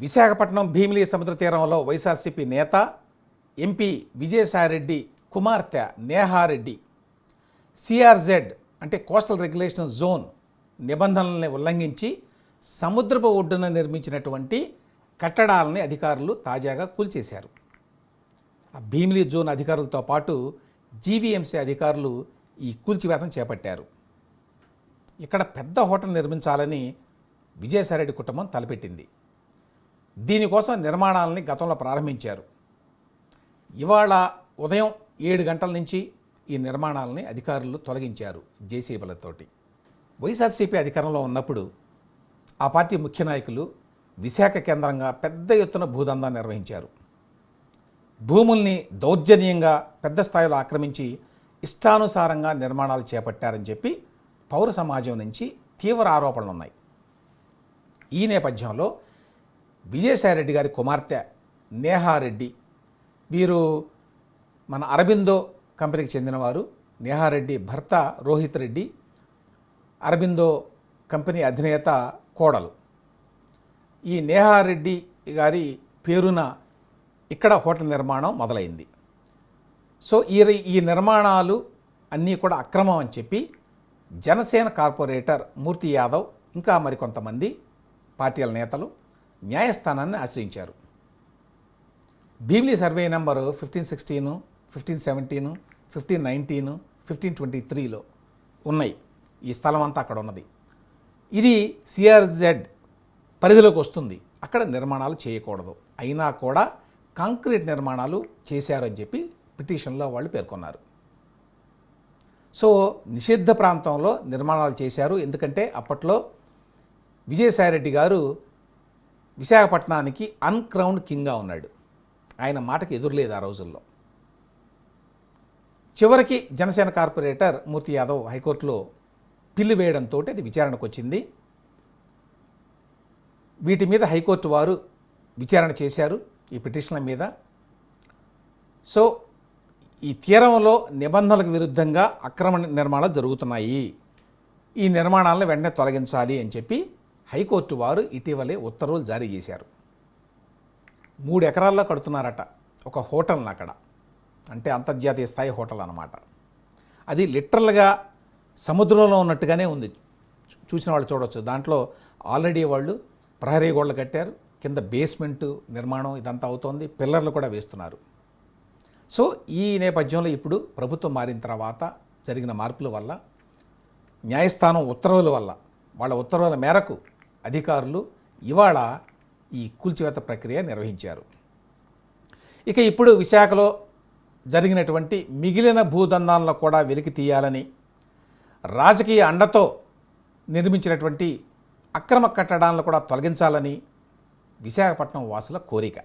విశాఖపట్నం భీమిలి సముద్ర తీరంలో వైఎస్ఆర్సీపీ నేత ఎంపీ విజయసాయిరెడ్డి కుమార్తె నేహారెడ్డి. సిఆర్జెడ్ అంటే కోస్టల్ రెగ్యులేషన్ జోన్ నిబంధనల్ని ఉల్లంఘించి సముద్రపు ఒడ్డున నిర్మించినటువంటి కట్టడాలని అధికారులు తాజాగా కూల్చేశారు. ఆ భీమిలి జోన్ అధికారులతో పాటు జీవీఎంసీ అధికారులు ఈ కూల్చివేతను చేపట్టారు. ఇక్కడ పెద్ద హోటల్ నిర్మించాలని విజయసాయిరెడ్డి కుటుంబం తలపెట్టింది. దీనికోసం నిర్మాణాలని గతంలో ప్రారంభించారు. ఇవాళ ఉదయం ఏడు గంటల నుంచి ఈ నిర్మాణాలని అధికారులు తొలగించారు జేసీబీలతోటి వైఎస్ఆర్సీపీ అధికారంలో ఉన్నప్పుడు ఆ పార్టీ ముఖ్య నాయకులు విశాఖ కేంద్రంగా పెద్ద ఎత్తున భూదందా నిర్వహించారు. భూముల్ని దౌర్జన్యంగా పెద్ద స్థాయిలో ఆక్రమించి ఇష్టానుసారంగా నిర్మాణాలు చేపట్టారని చెప్పి పౌర సమాజం నుంచి తీవ్ర ఆరోపణలు ఉన్నాయి ఈ నేపథ్యంలో విజయసాయిరెడ్డి గారి కుమార్తె నేహారెడ్డి. వీరు మన అరబిందో కంపెనీకి చెందినవారు. నేహారెడ్డి భర్త రోహిత్ రెడ్డి అరబిందో కంపెనీ అధినేత కోడలు. ఈ నేహారెడ్డి గారి పేరున ఇక్కడ హోటల్ నిర్మాణం మొదలైంది. సో ఈ ఈ నిర్మాణాలు అన్నీ కూడా అక్రమం అని చెప్పి జనసేన కార్పొరేటర్ మూర్తి యాదవ్ ఇంకా మరికొంతమంది పార్టీల నేతలు న్యాయస్థానాన్ని ఆశ్రయించారు. Bheemili survey number fifteen sixteen fifteen seventeen fifteen nineteen fifteen twenty త్రీలో ఉన్నాయి. ఈ స్థలం అంతా అక్కడ ఉన్నది. ఇది సిఆర్జెడ్ పరిధిలోకి వస్తుంది. అక్కడ నిర్మాణాలు చేయకూడదు. అయినా కూడా కాంక్రీట్ నిర్మాణాలు చేశారని చెప్పి పిటిషన్లో వాళ్ళు పేర్కొన్నారు. సో నిషిద్ధ ప్రాంతంలో నిర్మాణాలు చేశారు. ఎందుకంటే అప్పట్లో విజయసాయిరెడ్డి గారు విశాఖపట్నానికి అన్క్రౌండ్ కింగ్గా ఉన్నాడు. ఆయన మాటకి ఎదురులేదు ఆ రోజుల్లో. చివరికి జనసేన కార్పొరేటర్ మూర్తి యాదవ్ హైకోర్టులో పిల్లు వేయడంతో అది విచారణకు వచ్చింది. వీటి మీద హైకోర్టు వారు విచారణ చేశారు ఈ పిటిషన్ల మీద. సో ఈ తీరంలో నిబంధనలకు విరుద్ధంగా అక్రమ నిర్మాణాలు జరుగుతున్నాయి. ఈ నిర్మాణాలను వెంటనే తొలగించాలి అని చెప్పి హైకోర్టు వారు ఇటీవలే ఉత్తర్వులు జారీ చేశారు. మూడు ఎకరాల్లో కడుతున్నారట ఒక హోటల్ని అక్కడ. అంటే అంతర్జాతీయ స్థాయి హోటల్ అన్నమాట. అది లిటరల్గా సముద్రంలో ఉన్నట్టుగానే ఉంది. చూసిన వాళ్ళు చూడొచ్చు. దాంట్లో ఆల్రెడీ వాళ్ళు ప్రహరీ గోడలు కట్టారు. కింద బేస్మెంట్ నిర్మాణం ఇదంతా అవుతోంది. పిల్లర్లు కూడా వేస్తున్నారు. సో ఈ నేపథ్యంలో ఇప్పుడు ప్రభుత్వం మారిన తర్వాత జరిగిన మార్పుల వల్ల న్యాయస్థానం ఉత్తర్వుల వల్ల వాళ్ళ ఉత్తర్వుల మేరకు అధికారులు ఇవాళ ఈ కూల్చివేత ప్రక్రియ నిర్వహించారు. ఇక ఇప్పుడు విశాఖలో జరిగినటువంటి మిగిలిన భూదందాలను కూడా వెలికి తీయాలని రాజకీయ అండతో నిర్మించినటువంటి అక్రమ కట్టడాలను కూడా తొలగించాలని విశాఖపట్నం వాసుల కోరిక.